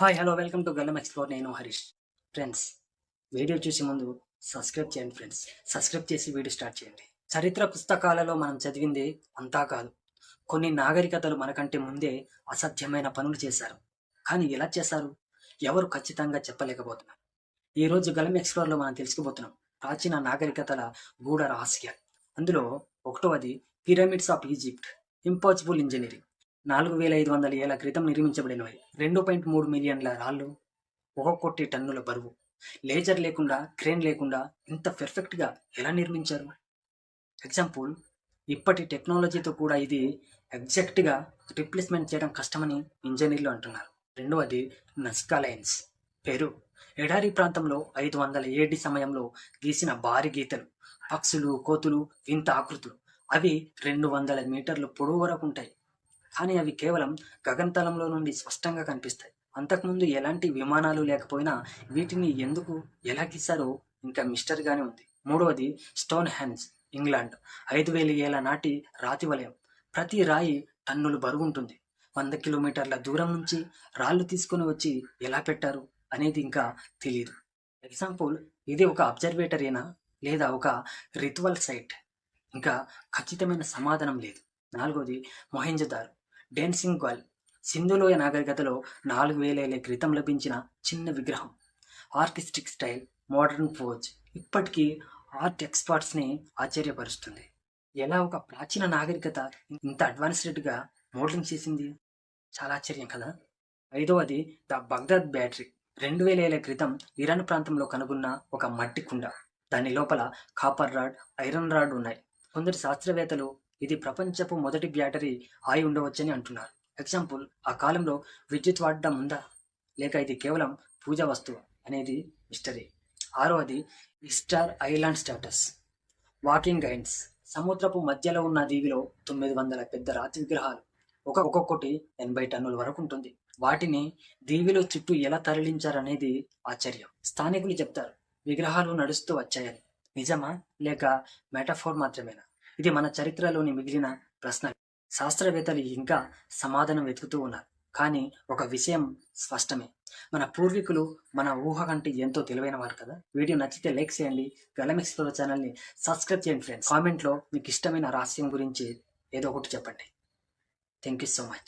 Hi hello welcome to Gallam explore నేను Harish. Friends video చూసే ముందు సబ్స్క్రైబ్ చేయండి ఫ్రెండ్స్ సబ్స్క్రైబ్ చేసి వీడియో స్టార్ట్ చేయండి. చరిత్ర పుస్తకాలలో మనం చదివింది అంతా కాదు. కొన్ని నాగరికతలు మనకంటే ముందే అసాధ్యమైన పనులు చేశారు. కానీ ఎలా చేశారు? ఎవరు ఖచ్చితంగా చెప్పలేకపోతున్నారు. ఈ రోజు గలం ఎక్స్ప్లోర్లో మనం తెలుసుకోబోతున్నాం ప్రాచీన నాగరికతల గూఢ రహస్యాలు. అందులో ఒకటవది pyramids of Egypt impossible engineering నాలుగు వేల ఐదు వందల ఏళ్ళ క్రితం నిర్మించబడినవి. రెండు పాయింట్ మూడు మిలియన్ల రాళ్ళు ఒక కోటి టన్నుల బరువు. లేజర్ లేకుండా క్రేన్ లేకుండా ఇంత పెర్ఫెక్ట్గా ఎలా నిర్మించారు? ఎగ్జాంపుల్ ఇప్పటి టెక్నాలజీతో కూడా ఇది ఎగ్జాక్ట్గా రిప్లేస్మెంట్ చేయడం కష్టమని ఇంజనీర్లు అంటున్నారు. రెండవది నస్కా లైన్స్. పెరు ఎడారి ప్రాంతంలో ఐదు వందల ఏడి సమయంలో గీసిన భారీ గీతలు పక్షులు కోతులు వింత ఆకృతులు. అవి రెండు వందల మీటర్లు పొడవు వరకు ఉంటాయి. కానీ అవి కేవలం గగనతలంలో నుండి స్పష్టంగా కనిపిస్తాయి. అంతకుముందు ఎలాంటి విమానాలు లేకపోయినా వీటిని ఎందుకు ఎలా గీశారో ఇంకా మిస్టర్గానే ఉంది. మూడవది స్టోన్ హ్యాండ్స్ ఇంగ్లాండ్. ఐదు వేల ఏళ్ళ నాటి రాతి వలయం. ప్రతి రాయి టన్నులు బరువుంటుంది వంద కిలోమీటర్ల దూరం నుంచి రాళ్ళు తీసుకొని వచ్చి ఎలా పెట్టారు అనేది ఇంకా తెలియదు ఎగ్జాంపుల్ ఇది ఒక అబ్జర్వేటరీనా లేదా ఒక రిత్వల్ సైట్? ఇంకా ఖచ్చితమైన సమాధానం లేదు. నాలుగోది మొహెంజదారు. డాన్సింగ్ గర్ల్ సింధులోయ నాగరికతలో నాలుగు వేలేళ్ళ క్రితం లభించిన చిన్న విగ్రహం. ఆర్టిస్టిక్ స్టైల్ మోడర్న్ ఫోజ్ ఇప్పటికీ ఆర్ట్ ఎక్స్పర్ట్స్ని ఆశ్చర్యపరుస్తుంది. ఎలా ఒక ప్రాచీన నాగరికత ఇంత అడ్వాన్స్డ్గా మోడలింగ్ చేసింది? చాలా ఆశ్చర్యం కదా! ఐదవది ద బగ్దాద్ బ్యాటరీ. రెండు వేల ఏళ్ళ క్రితం ఇరాన్ ప్రాంతంలో కనుగొన్న ఒక మట్టి కుండ. దాని లోపల కాపర్ రాడ్ ఐరన్ రాడ్ ఉన్నాయి. కొందరు శాస్త్రవేత్తలు ఇది ప్రపంచపు మొదటి బ్యాటరీ అయి ఉండవచ్చని అంటున్నారు. ఎగ్జాంపుల్ ఆ కాలంలో విద్యుత్ వాడడం ఉందా? లేక ఇది కేవలం పూజా వస్తువు అనేది మిస్టరీ. ఆరవది Easter island statues. Walking guides. సముద్రపు మధ్యలో ఉన్న దీవిలో తొమ్మిది వందల పెద్ద రాతి విగ్రహాలు. ఒక ఒక్కొక్కటి ఎనభై టన్నుల వరకు ఉంటుంది. వాటిని దీవిలో చుట్టూ ఎలా తరలించారనేది ఆశ్చర్యం. స్థానికులు చెప్తారు విగ్రహాలు నడుస్తూ వచ్చాయని. నిజమా? లేక మెటాఫోర్ మాత్రమేనా? ఇది మన చరిత్రలోని మిగిలిన ప్రశ్న శాస్త్రవేత్తలు ఇంకా సమాధానం వెతుకుతూ ఉన్నారు. కానీ ఒక విషయం స్పష్టమే. మన పూర్వీకులు మన ఊహ కంటే ఎంతో తెలివైన వారు కదా. వీడియో నచ్చితే లైక్ చేయండి. గలం ఎక్స్ప్లోర్ ఛానల్ని సబ్స్క్రైబ్ చేయండి ఫ్రెండ్స్. కామెంట్లో మీకు ఇష్టమైన రహస్యం గురించి ఏదో ఒకటి చెప్పండి. Thank you so much.